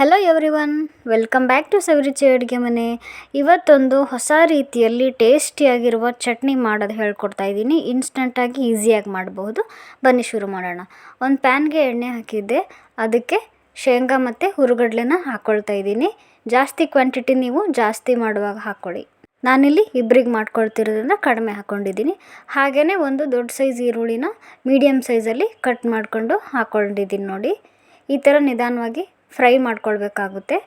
Hello everyone welcome back to Saviruchi ಅಡುಗೆ ಮನೆ ಇವತ್ತೊಂದು ಹೊಸ ರೀತಿಯಲ್ಲಿ ಟೇಸ್ಟಿಯಾಗಿರುವ ಚಟ್ನಿ ಮಾಡೋದು ಹೇಳ್ಕೊಡ್ತಾ ಇದ್ದೀನಿ. ಇನ್ಸ್ಟಂಟಾಗಿ ಈಸಿಯಾಗಿ ಮಾಡಬಹುದು. ಬನ್ನಿ ಶುರು ಮಾಡೋಣ. ಒಂದು ಪ್ಯಾನ್ಗೆ ಎಣ್ಣೆ ಹಾಕಿದ್ದೆ. ಅದಕ್ಕೆ ಶೇಂಗಾ ಮತ್ತು ಹುರುಗಡ್ಲೆನ ಹಾಕ್ಕೊಳ್ತಾ ಇದ್ದೀನಿ. ಜಾಸ್ತಿ ಕ್ವಾಂಟಿಟಿ ನೀವು ಜಾಸ್ತಿ ಮಾಡುವಾಗ ಹಾಕ್ಕೊಳ್ಳಿ. ನಾನಿಲ್ಲಿ ಇಬ್ಬರಿಗೆ ಮಾಡ್ಕೊಳ್ತಿರೋದ್ರಿಂದ ಕಡಿಮೆ ಹಾಕ್ಕೊಂಡಿದ್ದೀನಿ ಹಾಗೆಯೇ ಒಂದು ದೊಡ್ಡ ಸೈಜ್ ಈರುಳ್ಳಿನ ಮೀಡಿಯಮ್ ಸೈಜಲ್ಲಿ ಕಟ್ ಮಾಡಿಕೊಂಡು ಹಾಕ್ಕೊಂಡಿದ್ದೀನಿ ನೋಡಿ. ಈ ಥರ ನಿಧಾನವಾಗಿ ಫ್ರೈ ಮಾಡ್ಕೊಳ್ಬೇಕಾಗುತ್ತೆ.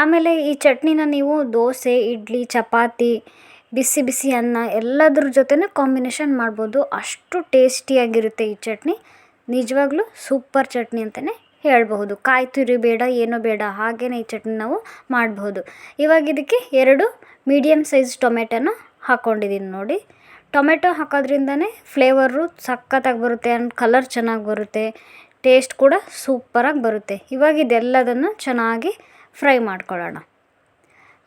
ಆಮೇಲೆ ಈ ಚಟ್ನಿನ ನೀವು ದೋಸೆ, ಇಡ್ಲಿ, ಚಪಾತಿ, ಬಿಸಿ ಬಿಸಿ ಅನ್ನ ಎಲ್ಲದ್ರ ಜೊತೆನೂ ಕಾಂಬಿನೇಷನ್ ಮಾಡ್ಬೋದು. ಅಷ್ಟು ಟೇಸ್ಟಿಯಾಗಿರುತ್ತೆ ಈ ಚಟ್ನಿ. ನಿಜವಾಗ್ಲೂ ಸೂಪರ್ ಚಟ್ನಿ ಅಂತಲೇ ಹೇಳಬಹುದು. ಕಾಯಿ ತುರಿ ಬೇಡ, ಏನೋ ಬೇಡ ಹಾಗೇ ಈ ಚಟ್ನಿ ನಾವು ಮಾಡಬಹುದು. ಇವಾಗ ಇದಕ್ಕೆ ಎರಡು ಮೀಡಿಯಮ್ ಸೈಜ್ ಟೊಮೆಟೊನ ಹಾಕ್ಕೊಂಡಿದ್ದೀನಿ ನೋಡಿ. ಟೊಮೆಟೊ ಹಾಕೋದ್ರಿಂದನೇ ಫ್ಲೇವರು ಸಖತ್ತಾಗಿ ಬರುತ್ತೆ, ಆ್ಯಂಡ್ ಕಲರ್ ಚೆನ್ನಾಗಿ ಬರುತ್ತೆ. ಟೇಸ್ಟ್ ಕೂಡ ಸೂಪರಾಗಿ ಬರುತ್ತೆ. ಇವಾಗ ಇದೆಲ್ಲದನ್ನು ಚೆನ್ನಾಗಿ ಫ್ರೈ ಮಾಡ್ಕೊಳ್ಳೋಣ.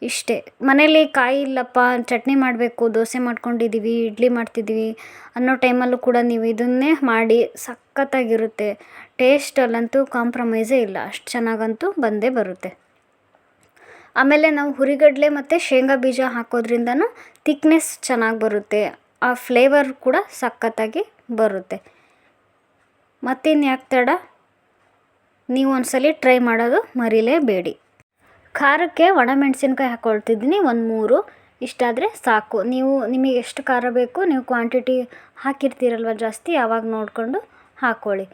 ಇಷ್ಟೇ. ಮನೇಲಿ ಕಾಯಿ ಇಲ್ಲಪ್ಪ, ಚಟ್ನಿ ಮಾಡಬೇಕು, ದೋಸೆ ಮಾಡ್ಕೊಂಡಿದ್ದೀವಿ ಇಡ್ಲಿ ಮಾಡ್ತಿದ್ದೀವಿ ಅನ್ನೋ ಟೈಮಲ್ಲೂ ಕೂಡ ನೀವು ಇದನ್ನೇ ಮಾಡಿ ಸಖತ್ತಾಗಿರುತ್ತೆ. ಟೇಸ್ಟಲ್ಲಂತೂ ಕಾಂಪ್ರಮೈಸೇ ಇಲ್ಲ. ಅಷ್ಟು ಚೆನ್ನಾಗಂತೂ ಬಂದೇ ಬರುತ್ತೆ. ಆಮೇಲೆ ನಾವು ಹುರಿಗಡಲೆ ಮತ್ತು ಶೇಂಗಾ ಬೀಜ ಹಾಕೋದ್ರಿಂದನೂ ತಿಕ್ನೆಸ್ ಚೆನ್ನಾಗಿ ಬರುತ್ತೆ. ಆ ಫ್ಲೇವರ್ ಕೂಡ ಸಖತ್ತಾಗಿ ಬರುತ್ತೆ. ಮತ್ತಿನ್ಯಾಕೆ ತಡ? ನೀವು ಟ್ರೈ ಮಾಡೋದು ಮರಿಲೇಬೇಡಿ. ಖಾರಕ್ಕೆ ಒಣಮೆಣಸಿನ್ಕಾಯಿ ಹಾಕ್ಕೊಳ್ತಿದ್ದೀನಿ ಒಂದು ಮೂರು. ಇಷ್ಟಾದರೆ ಸಾಕು. ನೀವು ನಿಮಗೆ ಎಷ್ಟು ಖಾರ ಬೇಕು, ನೀವು ಕ್ವಾಂಟಿಟಿ ಹಾಕಿರ್ತೀರಲ್ವ ಜಾಸ್ತಿ, ಆವಾಗ ನೋಡಿಕೊಂಡು ಹಾಕ್ಕೊಳ್ಳಿ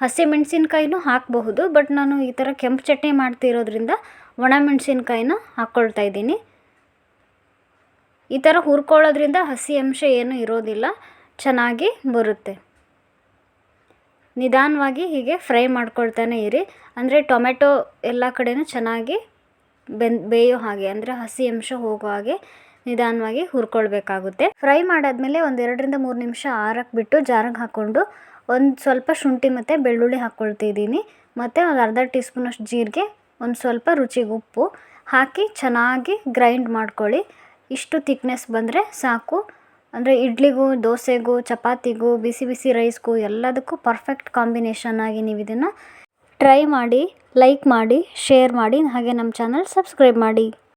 ಹಸಿಮೆಣ್ಸಿನ್ಕಾಯಿನೂ ಹಾಕಬಹುದು, ಬಟ್ ನಾನು ಈ ಥರ ಕೆಂಪು ಚಟ್ನಿ ಮಾಡ್ತಿರೋದ್ರಿಂದ ಒಣಮೆಣಸಿನ್ಕಾಯಿನ ಹಾಕ್ಕೊಳ್ತಾ ಇದ್ದೀನಿ. ಈ ಥರ ಹುರ್ಕೊಳ್ಳೋದ್ರಿಂದ ಹಸಿ ಅಂಶ ಏನೂ ಇರೋದಿಲ್ಲ, ಚೆನ್ನಾಗಿ ಬರುತ್ತೆ. ನಿಧಾನವಾಗಿ ಹೀಗೆ ಫ್ರೈ ಮಾಡ್ಕೊಳ್ತಾನೆ ಇರಿ. ಅಂದರೆ ಟೊಮೆಟೊ ಎಲ್ಲ ಕಡೆಯೂ ಚೆನ್ನಾಗಿ ಬೆನ್, ಬೇಯೋ ಹಾಗೆ, ಅಂದರೆ ಹಸಿ ಅಂಶ ಹೋಗೋ ಹಾಗೆ ನಿಧಾನವಾಗಿ ಹುರ್ಕೊಳ್ಬೇಕಾಗುತ್ತೆ. ಫ್ರೈ ಮಾಡಾದಮೇಲೆ ಒಂದು ಎರಡರಿಂದ ಮೂರು ನಿಮಿಷ ಆರಕ್ಕೆ ಬಿಟ್ಟು ಜಾರಿಗೆ ಹಾಕ್ಕೊಂಡು ಒಂದು ಸ್ವಲ್ಪ ಶುಂಠಿ ಮತ್ತು ಬೆಳ್ಳುಳ್ಳಿ ಹಾಕ್ಕೊಳ್ತಿದ್ದೀನಿ ಮತ್ತು ಒಂದು ಅರ್ಧ ಟೀ ಸ್ಪೂನಷ್ಟು ಜೀರಿಗೆ, ಒಂದು ಸ್ವಲ್ಪ ರುಚಿಗೆ ಉಪ್ಪು ಹಾಕಿ ಚೆನ್ನಾಗಿ ಗ್ರೈಂಡ್ ಮಾಡ್ಕೊಳ್ಳಿ. ಇಷ್ಟು ತಿಕ್ನೆಸ್ ಬಂದರೆ ಸಾಕು. ಅಂದರೆ ಇಡ್ಲಿಗೂ, ದೋಸೆಗೂ, ಚಪಾತಿಗೂ, ಬಿಸಿ ಬಿಸಿ ರೈಸ್ಗೂ ಎಲ್ಲದಕ್ಕೂ ಪರ್ಫೆಕ್ಟ್ ಕಾಂಬಿನೇಷನ್ ಆಗಿ ನೀವು ಇದನ್ನು ಟ್ರೈ ಮಾಡಿ ಲೈಕ್ ಮಾಡಿ ಶೇರ್ ಮಾಡಿ, ಹಾಗೆ ನಮ್ಮ ಚಾನಲ್ ಸಬ್ಸ್ಕ್ರೈಬ್ ಮಾಡಿ.